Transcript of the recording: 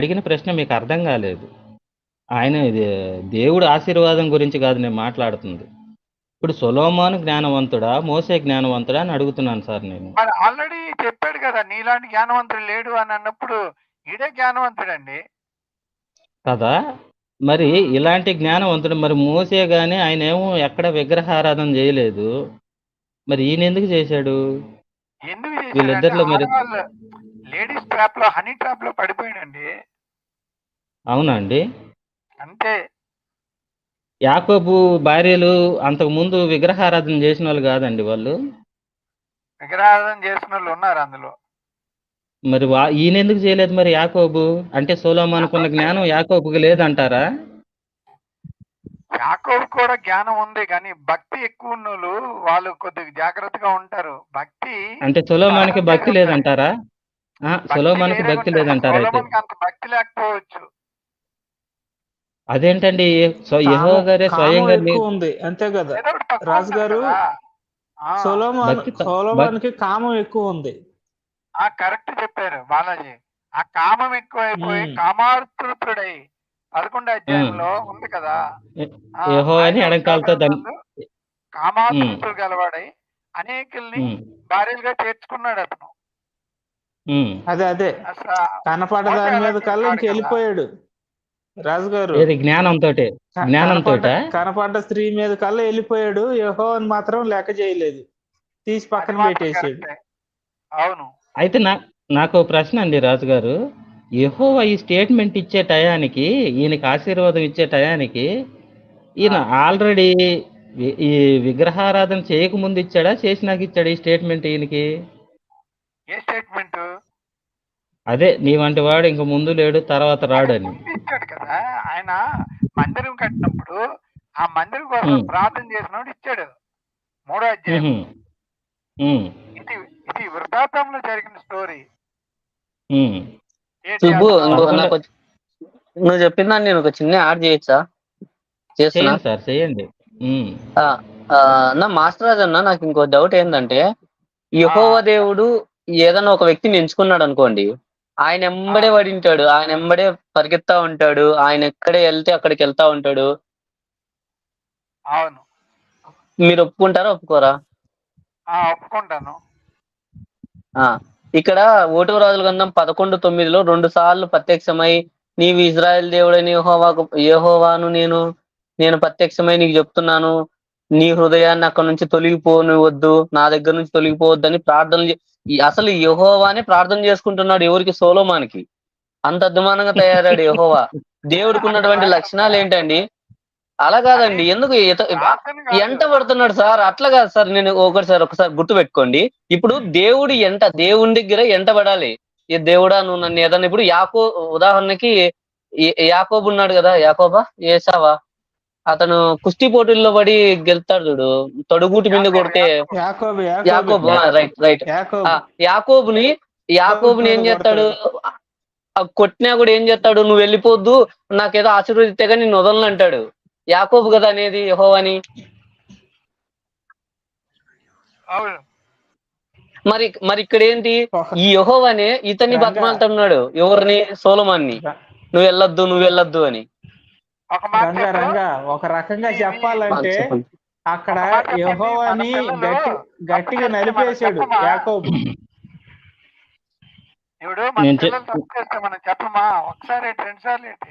అడిగిన ప్రశ్న మీకు అర్థం కాలేదు. ఆయన ఇది దేవుడి ఆశీర్వాదం గురించి కాదు నేను మాట్లాడుతుంది. ఇప్పుడు సొలొమోను జ్ఞానవంతుడా? మోసే జ్ఞానవంతుడా? అని అడుగుతున్నాను సార్ నేను. ఆల్రెడీ చెప్పాడు కదా! నీలాంటి జ్ఞానవంతుడు లేడు అని అన్నప్పుడు ఈడే జ్ఞానవంతుడండి. కదా! మరి ఇలాంటి జ్ఞానవంతుడు మరి మోసే గాని ఆయనేమో ఎక్కడ విగ్రహారాధన చేయలేదు. మరి ఈయనెందుకు చేశాడు? ఎందుకు వీళ్ళిద్దరిలో మరి లేడీస్ ట్రాప్‌లో హనీ ట్రాప్‌లో పడిపోయాడండి. అవునా అండి? అంతే. యాకోబు భార్యలు అంతకుముందు విగ్రహారాధన చేసినోళ్ళు కాదండి వాళ్ళు? విగ్రహారాధన చేసినోళ్ళు ఉన్నారు అందులో. మరి వా ఈయనెందుకు చేయలేదు మరి యాకోబు? అంటే సొలొమోనుకున్న జ్ఞానం యాకోబుకి లేదంటారా? యాకోబు కూడా జ్ఞానం ఉంది కానీ భక్తి ఎక్కువ వాళ్ళు కొద్దిగా జాగ్రత్తగా ఉంటారు. భక్తి అంటే సొలొమోనుకి భక్తి. లేదంటారా? సొలొమోనుకి భక్తి. లేదంటారా అయితే? భక్తి లేకపోవచ్చు. అదేంటండి? గారే స్వయంగా ఉంది. అంతే కదా! రాజు గారు! సొలొమోన్ సొలొమోన్‌కి కామం ఎక్కువ ఉంది. ఆ! కరెక్ట్ చెప్పారు బాలాజీ. ఆ కామం ఎక్కువైపోయి 11 హ్మ్. అధ్యాయంలో ఉంది కదా! యె ఆ! యెహోవాని ఆయన ఎడంకాలుతో దన్ నందు హ్మ్. కామాతృతుడు గలవాడై అనేకుల్ని. భార్యలుగా చేర్చుకున్నాడు అతను. అదే అదే. మోసే దాని మీద కల్లా ఇంక! వెళ్ళిపోయాడు. రాజుగారు. ఏది జ్ఞానంతోటే. క కనపడ్డ స్త్రీ మీద కల్లా వెళ్ళిపోయాడు. యెహోవాని మాత్రం లెక్క చేయలేదు. తీసి పక్కన పెట్టేసాడు. అవును. అయితే నా నాకో ప్రశ్న అండి రాజుగారు. యెహోవా ఈ స్టేట్‌మెంట్ ఇచ్చే టయానికి ఈయనకి ఆశీర్వాదం ఇచ్చే టయానికి ఈయన! ఆల్రెడీ ఈ విగ్రహారాధన చేయకముందు ఇచ్చాడా? చేసినాక ఇచ్చాడా ఈ స్టేట్‌మెంట్ ఈయనకి? ఏ స్టేట్‌మెంటు? అదే నీ వంటి వాడు ఇంక ముందు లేడు తర్వాత రాడని. ముందు ఇచ్చాడు కదా! ఆయన మందిరం కట్టినప్పుడు ఆ మందిరం కోసం. ప్రార్థన చేసినప్పుడు ఇచ్చాడు. మూడో అధ్యాయం. ఇది జరిగిన స్టోరీ. సుబ్బు అతను ఇంకో 11 నాకు నువ్వు చెప్పిన దాన్ని నేను ఒక చిన్న యాడ్ చేయొచ్చా? చేస్తున్నా? సార్. చేయండి. నా మాస్టర్ రాజు అన్న నాకు ఇంకో డౌట్ ఏందంటే, ఆ! యెహోవా దేవుడు ఏదైనా ఒక వ్యక్తిని ఎంచుకున్నాడు అనుకోండి. ఆయన! ఎంబడే పడింటాడు. ఆయన ఎంబడే పరిగెత్తా ఉంటాడు. ఆయన ఎక్కడే ఎళ్తే అక్కడికి ఎళ్తా ఉంటాడు. అవును. మీరు ఒప్పుకుంటారా? ఒప్పుకోరా? ఒప్పుకుంటాను. ఆ! ఇక్కడ ఓటో రాజుల గ్రంథం 11:9లో 2 సార్లు ప్రత్యక్షమై నీవు ఇజ్రాయెల్ దేవుడైన యెహోవాకు యెహోవాను నేను, నేను ప్రత్యక్షమై నీకు చెప్తున్నాను. నీ హృదయాన్ని అక్కడ నుంచి తొలగిపోనివద్దు. నా దగ్గర నుంచి తొలగిపోవద్దని అని ప్రార్థన అసలు యహోవాని ప్రార్థన చేసుకుంటున్నాడు ఎవరికి? సోలోమానికి అంత అద్మానంగా తయారాడు యహోవా దేవుడికి ఉన్నటువంటి లక్షణాలు ఏంటండి? అలా కాదండి. ఎందుకు ఎంట పడుతున్నాడు సార్. అట్లా కాదు సార్. నేను ఒకటి సార్ ఒకసారి గుర్తుపెట్టుకోండి. ఇప్పుడు దేవుడి ఎంట దేవుని దగ్గర ఎంట పడాలి. ఈ దేవుడా నువ్వు నన్ను ఏదన్నా ఇప్పుడు యాకో ఉదాహరణకి యాకోబు ఉన్నాడు కదా! యాకోబా? ఏసావా? అతను కుస్తీ పోటీల్లో పడి గెలుతాడు చూడు. తొడగూటి మీద. కొడితే యాకోబు. Right right. యాకోబుని యాకోబుని ఏం చేస్తాడు? కొట్టినా కూడా ఏం చేస్తాడు? నువ్వు వెళ్ళిపోద్దు. నాకేదో ఆశీర్వదిస్తే గాని నిన్ను వదలను అంటాడు. యాకోబు కదా అనేది యెహోవాని. అవును. మరి మరి ఇక్కడేంటి? ఒక ఈ యెహోవానే ఇతన్ని బతిమాలుతున్నాడు. ఎవరిని? సొలొమోన్ని. ర నువ్వెళ్ళొద్దు, నువ్వెళ్ళొద్దు అని. ఒక రంగా. రంగా ఒక రకంగా! చెప్పాలంటే. అక్కడ యెహోవాని గట్టి గట్టిగా నలిపేశాడు చెప్పమా? యాకోబు. ఇప్పుడు మన చెప్పమా? ఒకసారి? రెండు సార్లు ఏంటి?